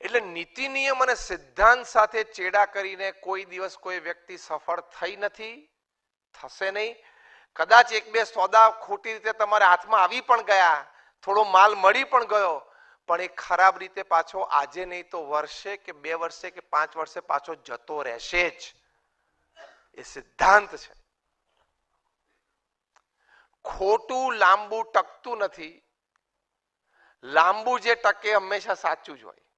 એટલે નીતિ નિયમ અને સિદ્ધાંત સાથે ચેડા કરીને કોઈ દિવસ કોઈ વ્યક્તિ સફળ થઈ નથી, થશે નહીં. કદાચ એક બે સોદા ખોટી રીતે તમારા હાથમાં આવી પણ ગયા, થોડો માલ મળી પણ ગયો, પણ એ ખરાબ રીતે પાછો આજે નહીં તો વર્ષે કે બે વર્ષે કે પાંચ વર્ષે પાછો જતો રહેશે જ. એ સિદ્ધાંત છે. ખોટું લાંબુ ટકતું નથી. લાંબુ જે ટકે હંમેશા સાચું જ હોય.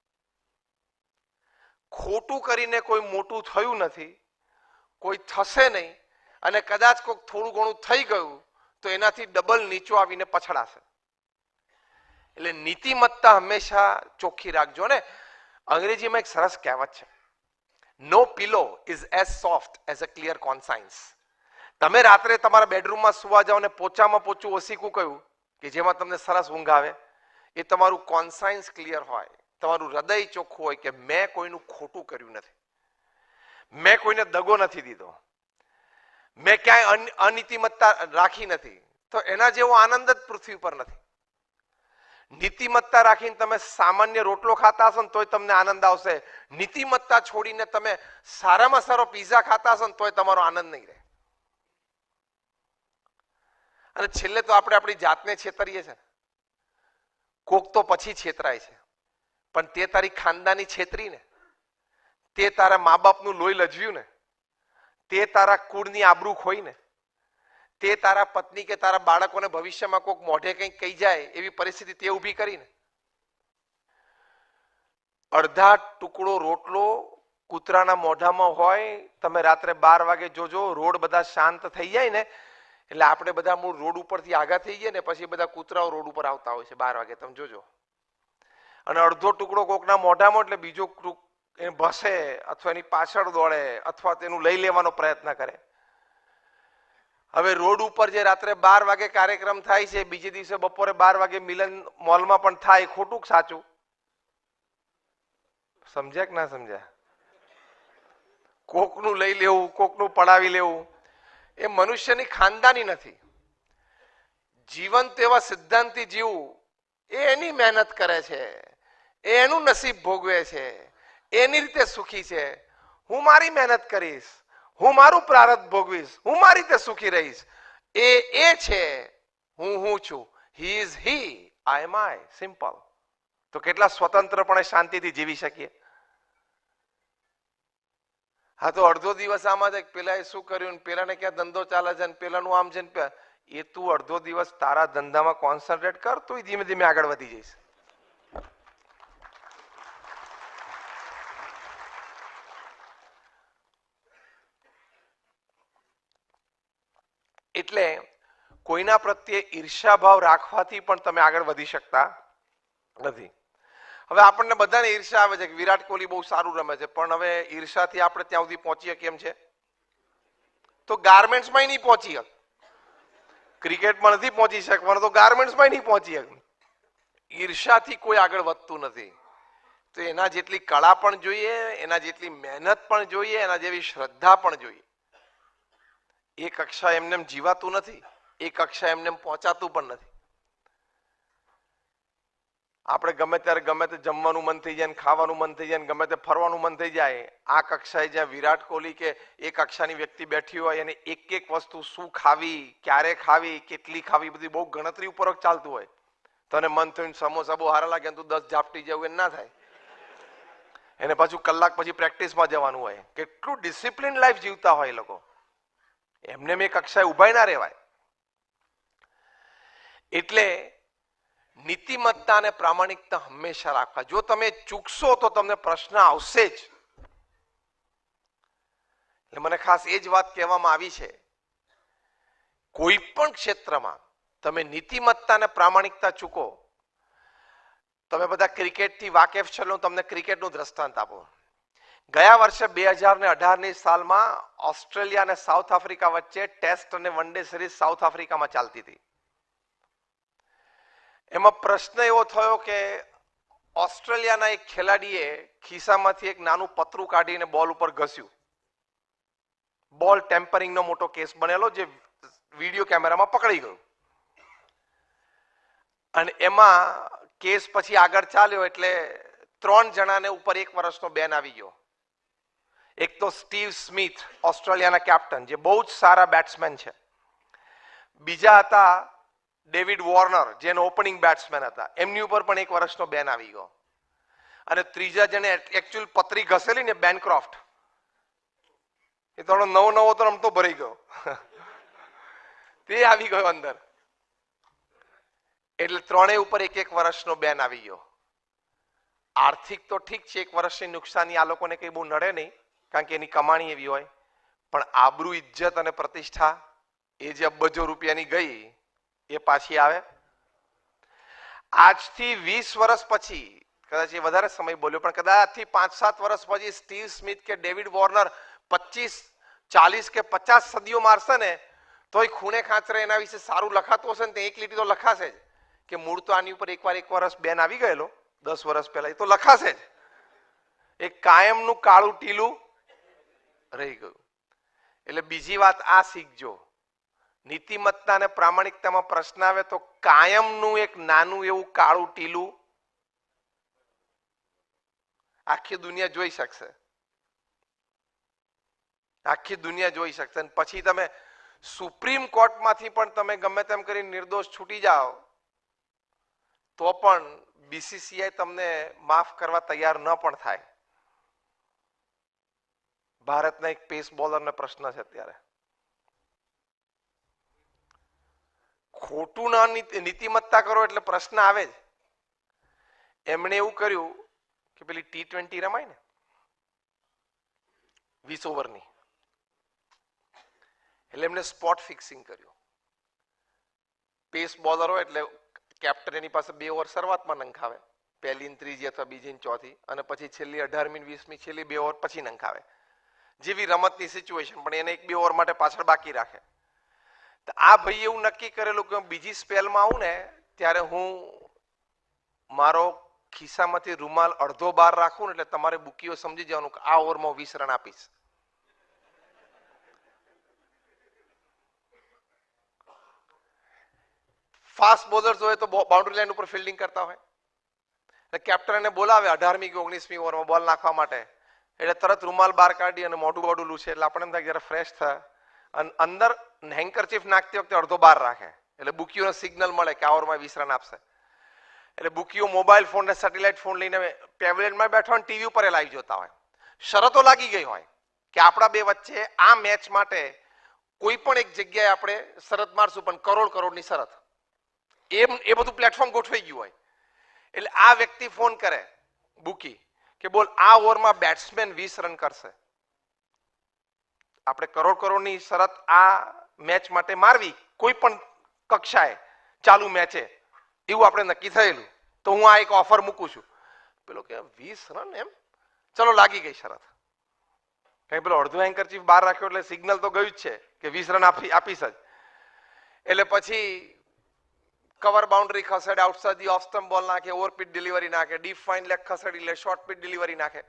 ખોટું કરીને કોઈ મોટું થયું નથી, કોઈ થશે નહીં, અને કદાચ કોઈક થોડું ઘણું થઈ ગયું, તો એનાથી ડબલ નીચો આવીને પછડાશે. એટલે નીતિમત્તા હંમેશા ચોખ્ખી રાખજો. ને અંગ્રેજીમાં એક સરસ કહેવત છે no pillow is as soft as a clear conscience તમે રાત્રે તમારા બેડરૂમમાં સુવા જાઓ ને પોચામાં પોચું ઓસીકું કયું કે જેમાં તમને સરસ ઊંઘ આવે, એ તમારું કોન્સાઇન્સ ક્લિયર હોય. તમારું હૃદય ચોખ્ખું હોય કે મેં કોઈનું ખોટું કર્યું નથી. મેં કોઈને દગો નથી દીધો. મેં ક્યાંય અન- અનીતિમત્તા રાખી નથી. તો એના જેવો આનંદ જ પૃથ્વી પર નથી. નીતિમત્તા રાખીને તમે સામાન્ય રોટલો ખાતા હશો ને તોય તમને આનંદ આવશે. નીતિમત્તા છોડીને તમે સારામાં સારો પીઝા ખાતા હશો ને તોય તમારો આનંદ નહીં રહે. અને છેલ્લે તો આપણે આપણી જાતને છેતરીએ છે કોક તો પછી છેતરાય છે. પણ તે તારી ખાનદાની છેતરી ને. તે તારા મા બાપનું લોહી લજવ્યું ને. તે તારા કુળની આબરૂ ખોઈ ને. તે તારા પત્ની કે તારા બાળકોને ભવિષ્યમાં કોઈક મોઢે કંઈક કહી જાય એવી પરિસ્થિતિ તે ઊભી કરીને અડધા ટુકડો રોટલો કૂતરાના મોઢામાં હોય, તમે રાત્રે બાર વાગે જોજો, રોડ બધા શાંત થઈ જાય ને, એટલે આપણે બધા મૂળ રોડ ઉપરથી આગા થઈ જઈએ ને, પછી બધા કૂતરાઓ રોડ ઉપર આવતા હોય છે બાર વાગે. તમે જોજો. અને અડધો ટુકડો કોકના મોઢામાં એટલે બીજો એ ભસે અથવા એની પાછળ દોડે અથવા તેનું લઈ લેવાનો પ્રયત્ન કરે. હવે રોડ ઉપર જે રાત્રે બાર વાગે કાર્યક્રમ થાય છે, બીજે દિવસે બપોરે બાર વાગે મિલન મોલમાં પણ થાય, ખોટું સાચું? સમજ્યા કે ના સમજ્યા? કોકનું લઈ લેવું, કોકનું પડાવી લેવું, એ મનુષ્યની ખાનદાની નથી. જીવન તેવા સિદ્ધાંતિ જીવવું એ એની મહેનત કરે છે. એનું નસીબ ભોગવે છે. એની રીતે સુખી છે. હું મારી મહેનત કરીશ. હું મારું પ્રારબ્ધ ભોગવીશ. હું મારી રીતે સુખી રહીશ. એ એ છે હું હું છું. He is he I M I simple તો કેટલા સ્વતંત્રપણે શાંતિથી જીવી શકીએ? હા, તો અડધો દિવસ આમાં જ પેલા એ શું કર્યું ને પેલાને ક્યાં ધંધો ચાલે છે ને પેલાનું આમ છે ને એ તું અડધો દિવસ તારા ધંધામાં કોન્સન્ટ્રેટ કર તો ધીમે ધીમે આગળ વધી જઈશ. એટલે કોઈના પ્રત્યે ઈર્ષાભાવ રાખવાથી પણ તમે આગળ વધી શકતા નથી. હવે આપણને બધાને ઈર્ષા આવે છે કે વિરાટ કોહલી બહુ સારું રમે છે, પણ હવે ઈર્ષાથી આપણે ત્યાં સુધી પહોંચીએ કેમ છે? તો ગાર્મેન્ટ્સમાં નહીં પહોંચી શક ક્રિકેટમાં નથી પહોંચી શકવાનો, તો ગાર્મેન્ટ્સમાં નહીં પહોંચી શક. ઈર્ષાથી કોઈ આગળ વધતું નથી. તો એના જેટલી કળા પણ જોઈએ, એના જેટલી મહેનત પણ જોઈએ, એના જેવી શ્રદ્ધા પણ જોઈએ. એ કક્ષા એમને એમ જીવાતું નથી, એ કક્ષા એમને એમ પહોંચાતું પણ નથી. આપણે ગમે ત્યારે ગમે તે જમવાનું મન થઈ જાય ખાવાનું મન થઈ જાય ગમે તે ફરવાનું મન થઈ જાય, આ કક્ષાએ જ્યાં વિરાટ કોહલી કે એ કક્ષાની વ્યક્તિ બેઠી હોય અને એક એક વસ્તુ શું ખાવી, ક્યારે ખાવી, કેટલી ખાવી બધી બહુ ગણતરી ઉપર ચાલતું હોય. તને મન થયું સમોસા બહુ હારા લાગે તું દસ ઝાપટી જવું એમ ના થાય. એને પાછું કલાક પછી પ્રેક્ટિસમાં જવાનું હોય. કેટલું ડિસિપ્લિન લાઈફ જીવતા હોય લોકો. એમને મેં કક્ષાએ ઉભાઈ ના રહેવાય. એટલે નીતિમત્તા અને પ્રામાણિકતા હંમેશા રાખવા. જો તમે ચૂકશો તો તમને પ્રશ્ન આવશે જ. એટલે મને ખાસ એ જ વાત કહેવામાં આવી છે. કોઈ પણ ક્ષેત્રમાં તમે નીતિમત્તા અને પ્રામાણિકતા ચૂકો, તમે બધા ક્રિકેટથી વાકેફ છો હું તમને ક્રિકેટનું દ્રષ્ટાંત આપો. ગયા વર્ષે બે હજાર ને અઢારની સાલમાં ઓસ્ટ્રેલિયા અને સાઉથ આફ્રિકા વચ્ચે ટેસ્ટ અને વન ડે સિરીઝ સાઉથ આફ્રિકામાં ચાલતી હતી. એમાં પ્રશ્ન એવો થયો કે ઓસ્ટ્રેલિયાના એક ખેલાડીએ ખિસ્સામાંથી એક નાનું પતરું કાઢીને બોલ ઉપર ઘસ્યું. બોલ ટેમ્પરિંગનો મોટો કેસ બનેલો જે વીડિયો કેમેરામાં પકડી ગયો. અને એમાં કેસ પછી આગળ ચાલ્યો એટલે ત્રણ જણાને ઉપર એક વર્ષનો બેન આવી ગયો. એક તો સ્ટીવ સ્મિથ, ઓસ્ટ્રેલિયાના કેપ્ટન, જે બહુ જ સારા બેટ્સમેન છે. બીજા હતા ડેવિડ વોર્નર, જેનો ઓપનિંગ બેટ્સમેન હતા. એમની ઉપર પણ એક વર્ષનો બેન આવી ગયો. અને ત્રીજા જેને એકચ્યુઅલ પતરી ઘસેલી ને બેનક્રોફ્ટ એ થોડો નવો નવો તો રમતો ભરાઈ ગયો. તે આવી ગયો અંદર. એટલે ત્રણેય ઉપર એક એક વર્ષનો બેન આવી ગયો. આર્થિક તો ઠીક છે, એક વર્ષની નુકસાની આ લોકોને કઈ બહુ નડે નહીં, કારણ કે એની કમાણી એવી હોય. પણ આબરૂ ઇજ્જત અને પ્રતિષ્ઠા એ જે અબજો રૂપિયાની ગઈ એ પાછી આવે. આજથી વીસ વર્ષ પછી, કદાચ એ વધારે સમય બોલ્યો, પણ કદાચથી પાંચ સાત વર્ષ પછી સ્ટીવ સ્મિથ કે ડેવિડ વોર્નર પચીસ ચાલીસ કે પચાસ સદીઓ મારશે ને, તોય ખૂણે ખાંચરે એના વિશે સારું લખાતું હશે ને તે એક લીટી તો લખાશે જ. કે મૂળ તો આની ઉપર એકવાર એક વર્ષ બેન આવી ગયેલો, દસ વર્ષ પહેલા, એ તો લખાશે જ. એ કાયમનું કાળું ટીલું રહી ગયું. એટલે બીજી વાત આ શીખજો. નીતિમત્તા અને પ્રામાણિકતામાં પ્રશ્ન આવે તો કાયમનું એક નાનું એવું કાળું ટીલું આખી દુનિયા જોઈ શકશે. આખી દુનિયા જોઈ શકશે પછી તમે સુપ્રીમ કોર્ટમાંથી પણ તમે ગમે તેમ કરી નિર્દોષ છૂટી જાઓ, તો પણ બીસીસીઆઈ તમને માફ કરવા તૈયાર ન પણ થાય. ભારતના એક પેસ બોલરને પ્રશ્ન છે અત્યારે. ખોટું ના નીતિમત્તા કરો એટલે પ્રશ્ન આવે જ. એમણે એવું કર્યું કે પેલી ટી ટ્વેન્ટી રમાય ને, વીસ ઓવરની. એટલે એમને સ્પોટ ફિક્સિંગ કર્યું. પેસ બોલરો એટલે કેપ્ટન એની પાસે બે ઓવર શરૂઆતમાં નંખાવે. પહેલી ત્રીજી અથવા બીજી ચોથી. અને પછી છેલ્લી અઢારમી વીસમી, છેલ્લી બે ઓવર પછી નંખાવે. જેવી રમતની સિચ્યુએશન, પણ એને એક બે ઓવર માટે પાછળ બાકી રાખે. તો આ ભાઈ એવું નક્કી કરેલું કે હું બીજી સ્પેલમાં આવું ને, ત્યારે હું મારો ખિસ્સામાંથી રૂમાલ અડધો બાર રાખું ને એટલે તમારે બુકીઓ સમજી જવાનું કે આ ઓવરમાં વીસ રન આપીશ. ફાસ્ટ બોલર્સ હોય તો બાઉન્ડ્રી લાઈન ઉપર ફિલ્ડિંગ કરતા હોય. એટલે કેપ્ટન એને બોલાવે અઢારમી કે ઓગણીસમી ઓવરમાં બોલ નાખવા માટે. એટલે તરત રૂમાલ બહાર કાઢી અને મોઢું બોડું લૂછે. એટલે આપણને એમ થાય ફ્રેશ થાય અને, અંદર હેન્કરચીફ નાખતી વખતે અડધો બહાર રાખે. એટલે બુકીઓને સિગ્નલ મળે કે આ ઓવરમાં વીસ રન આપશે. એટલે બુકીઓ મોબાઈલ ફોન ને સેટેલાઇટ ફોન લઈને પેવેલિયનમાં બેઠો અને ટીવી ઉપર લાઈવ જોતા હોય. શરતો લાગી ગઈ હોય કે આપણા બે વચ્ચે આ મેચ માટે કોઈ પણ એક જગ્યાએ આપણે શરત મારશું, પણ કરોડ કરોડની શરત. એમ, એ બધું પ્લેટફોર્મ ગોઠવાઈ ગયું હોય. એટલે આ વ્યક્તિ ફોન કરે બુકી કે બોલ આ ઓવરમાં બેટ્સમેન વીસ રન કરશે. આપણે કરોડ કરોડની શરત આ મેચ માટે મારવી કોઈ પણ કક્ષાએ ચાલુ મેચે, એવું આપણે નક્કી થયેલું. તો હું આ એક ઓફર મૂકું છું. પેલો કે વીસ રન એમ? ચલો, લાગી ગઈ શરત. કઈ પેલો અડધો એન્કર ચીફ બહાર રાખ્યો એટલે સિગ્નલ તો ગયું જ છે કે વીસ રન આપી, આપીશ જ. એટલે પછી કવર બાઉન્ડરી ખસેડે outside the off stump ball નાખે ઓવર પીટ ડિલિવરી નાખે ડીપ ફાઇન લેગ ખસેડી લે શોર્ટ પીટ ડિલિવરી નાખે.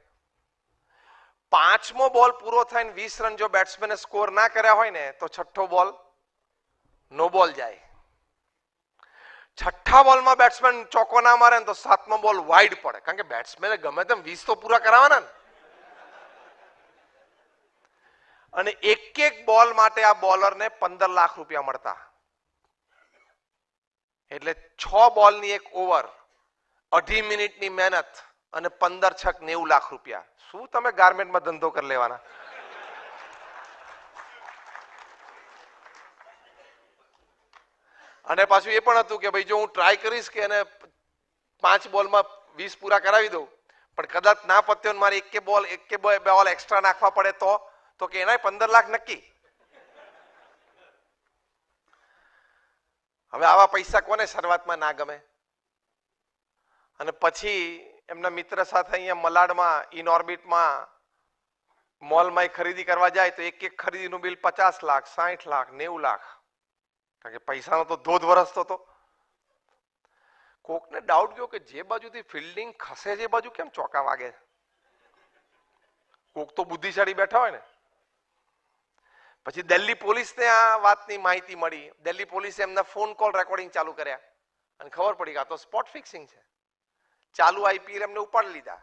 પાંચમો બોલ પૂરો થઈને વીસ રન જો બેટ્સમેને સ્કોર ના કર્યા હોય ને તો છઠ્ઠો બોલ નો બોલ જાય છઠ્ઠા બોલમાં બેટ્સમેન ચોકો ના મારે ને તો સાતમો બોલ વાઇડ પડે કારણ કે બેટ્સમેને ગમે તેમ વીસ તો પૂરા કરાવવાના ને અને એક એક બોલ માટે આ બોલરને પંદર લાખ રૂપિયા મળતા એટલે છ બોલની એક ઓવર અઢી મિનિટની મહેનત અને પંદર છક નેવું લાખ રૂપિયા. શું તમે ગાર્મેન્ટમાં ધંધો કરી લેવાના? અને પાછું એ પણ હતું કે ભાઈ જો હું ટ્રાય કરીશ કે એને પાંચ બોલમાં વીસ પૂરા કરાવી દઉં, પણ કદાચ ના પત્યો મારે એક બોલ, એક કે બોલ એક્સ્ટ્રા નાખવા પડે તો તો કે એનાય પંદર લાખ નક્કી. હવે આવા પૈસા કોને શરૂઆતમાં ના ગમે? અને પછી એમના મિત્ર સાથે અહીંયા મલાડમાં ઇન ઓર્બિટમાં મોલમાં ખરીદી કરવા જાય તો એક એક ખરીદીનું બિલ પચાસ લાખ, સાઠ લાખ, નેવું લાખ. કારણ કે પૈસાનો તો ધોધ વરસતો હતો કોકને ડાઉટ ગયો કે જે બાજુથી ફિલ્ડિંગ ખસે એ બાજુ કેમ ચોકા વાગે કોક તો બુદ્ધિશાળી બેઠા હોય ને. પછી દિલ્હી પોલીસને આ વાતની માહિતી મળી. દિલ્હી પોલીસે એમના ફોન કોલ રેકોર્ડિંગ ચાલુ કર્યા. અને ખબર પડી કે આ તો સ્પોટ ફિક્સિંગ છે. ચાલુ આઈપીએલ એમને ઉપાડી લીધા.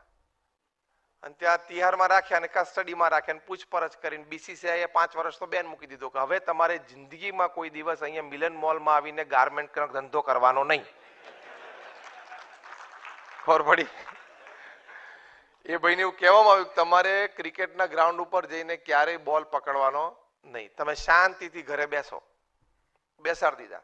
અને ત્યાં તિહારમાં રાખ્યા અને કસ્ટડીમાં રાખ્યા અને પૂછપરછ કરીને બીસીસીઆઈએ પાંચ વર્ષ તો બેન મૂકી દીધો કે હવે તમારે જિંદગીમાં કોઈ દિવસ અહીંયા મિલન મોલમાં આવીને ગાર્મેન્ટ ધંધો કરવાનો નહીં. ખબર પડી? એ ભાઈને એવું કહેવામાં આવ્યું કે તમારે ક્રિકેટના ગ્રાઉન્ડ ઉપર જઈને ક્યારેય બોલ પકડવાનો નહીં. તમે શાંતિથી ઘરે બેસો. બેસાડી દીધા.